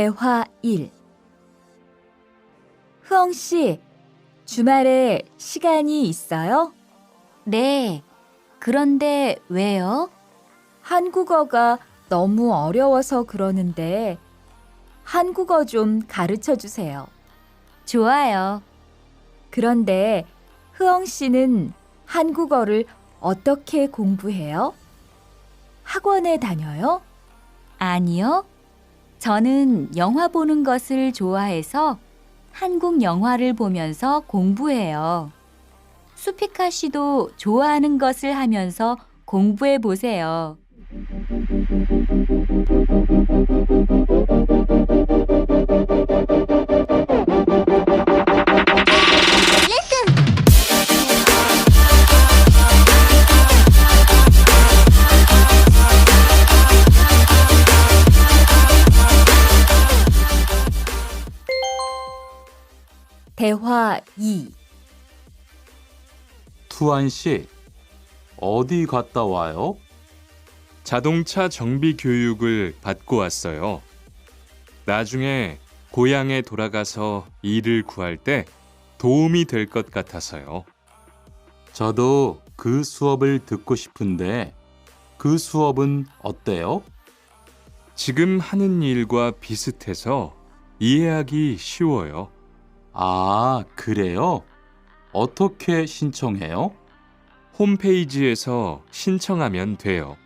대화 1 흐엉 씨, 주말에 시간이 있어요? 네. 그런데 왜요? 한국어가 너무 어려워서 그러는데 한국어 좀 가르쳐 주세요. 좋아요. 그런데 흐엉 씨는 한국어를 어떻게 공부해요? 학원에 다녀요? 아니요. 저는 영화 보는 것을 좋아해서 한국 영화를 보면서 공부해요. 수피카 씨도 좋아하는 것을 하면서 공부해 보세요. 대화 2 투안 씨, 어디 갔다 와요? 자동차 정비 교육을 받고 왔어요. 나중에 고향에 돌아가서 일을 구할 때 도움이 될 것 같아서요. 저도 그 수업을 듣고 싶은데 그 수업은 어때요? 지금 하는 일과 비슷해서 이해하기 쉬워요. 아, 그래요? 어떻게 신청해요? 홈페이지에서 신청하면 돼요.